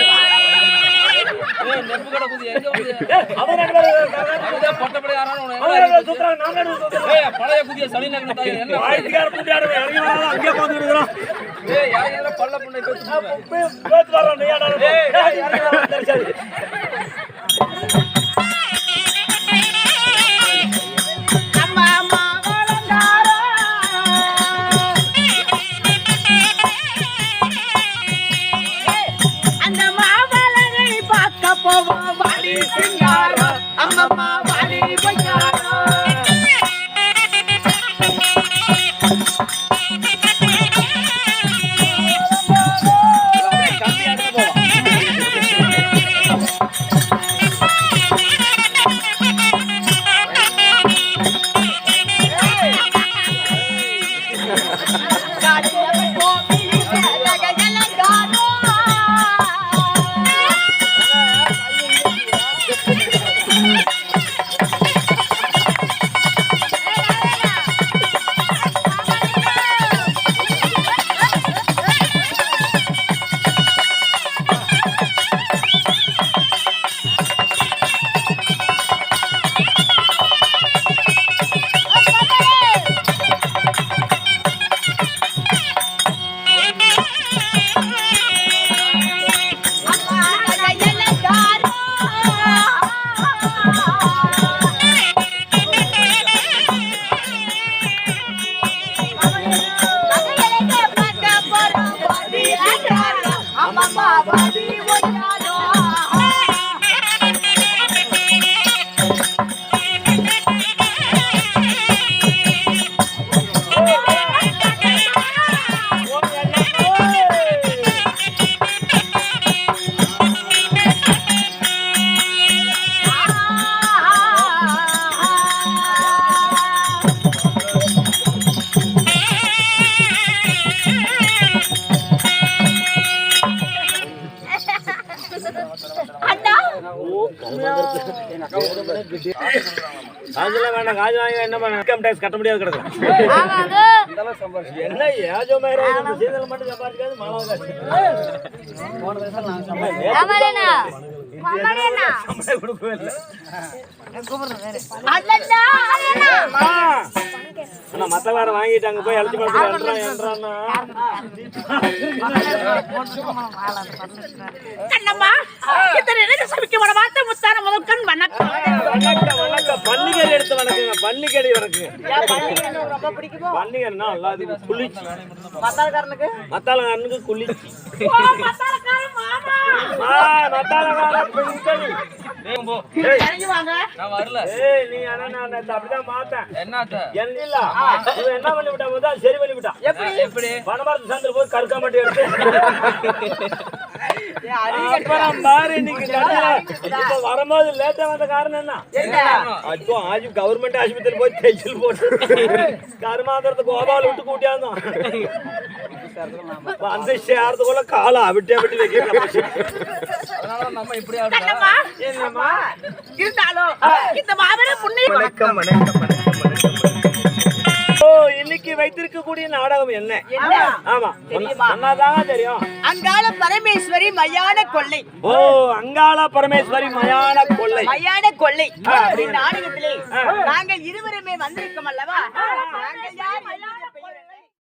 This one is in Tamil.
ஏய், நெருப்பு கடை குதி, எங்க இதே பொட்டப்படி. ஏய், பழைய குதிய சளி நக்கின தாய், என்ன ஆயிரத்திக்கார பூட்டியாரு, இறங்கி வராங்க, அங்கேயே உட்கார்ந்துட்டு இருக்கிறோம். ஏய், இறங்கிதுல பல்ல புண்ணை பேசி போடுவேன். போய் பேத்து வர்றோம், நீ இருப்ப? ஏய், वाली सिंगार अम्मा वाली बयार। God அம்மா பாபி அம்மம்மா காசுலாம் வேண்டாம், காசு வாங்கி என்ன பண்ண? income tax கட்ட முடியாது கிடக்கும். என்ன ஏஜோ மாதிரி மட்டும் சம்பாதிக்காது, காசு. அண்ணா, மத்தவங்க வாங்கிட்டாங்க போய் அழைச்சு பார்த்து என்றா என்றான்னா கண்ணம்மா இத்தனை நேரம் சமைக்க வர வார்த்தை முத்தான முதல் கண் வணக்கம். வணக்கம் வணக்கம். பன்னிக்கறி எடுத்து வணக்கங்க. பன்னிக்கறி வணக்கம் ரொம்ப பிடிக்குமோ? பன்னிக்கறினா குளிர்ச்சி. ஓ மத்தாளக்காரன் மாமா. ஆ, மத்தாளங்கார ஏய், இறங்கி வாங்க. நான் வரல. ஏய், நீ ஆனா நான் அதை அப்படிதான் பார்த்தேன். என்னத்த? என்ன இல்ல இவன் என்ன பண்ணி விட்டான் முதல்ல சரி பண்ணி விட்டான் எப்படி எப்படி? வனமரத்து சந்திர போய் கருக்கா மட்டும் எடுத்து. வரும்போது லேட்டா வந்த காரணம் என்ன? அப்போ ஆஜி கவர்மெண்ட் ஆஸ்பத்திரி போய் தைச்சல் போட்டு கருமாந்திரத்தை கோபால விட்டு கூட்டியாந்தோம். வந்து சேர்றதுக்குள்ள காலை அவிட்டே விட்டு வைக்கிறேன் அதனால நம்ம இப்படி ஆடுறா கண்ணம்மா என்னம்மா? இருந்தாலும் இந்த மாபெரும் புண்ணிய வணக்கம் வணக்கம். வணக்கம் வணக்கம் ஓ இன்னைக்கு வைத்திருக்கக்கூடிய நாடகம் என்ன? என்ன? ஆமா சொன்னாதாங்க தெரியும்? அங்காள பரமேஸ்வரி மயான கொள்ளை. ஓ அங்காள பரமேஸ்வரி மயான கொள்ளை. மயான கொள்ளை. நாடகத்திலே நாங்கள் இருவருமே வந்திருக்கோம் அல்லவா? நாங்கள் யார்? என்ன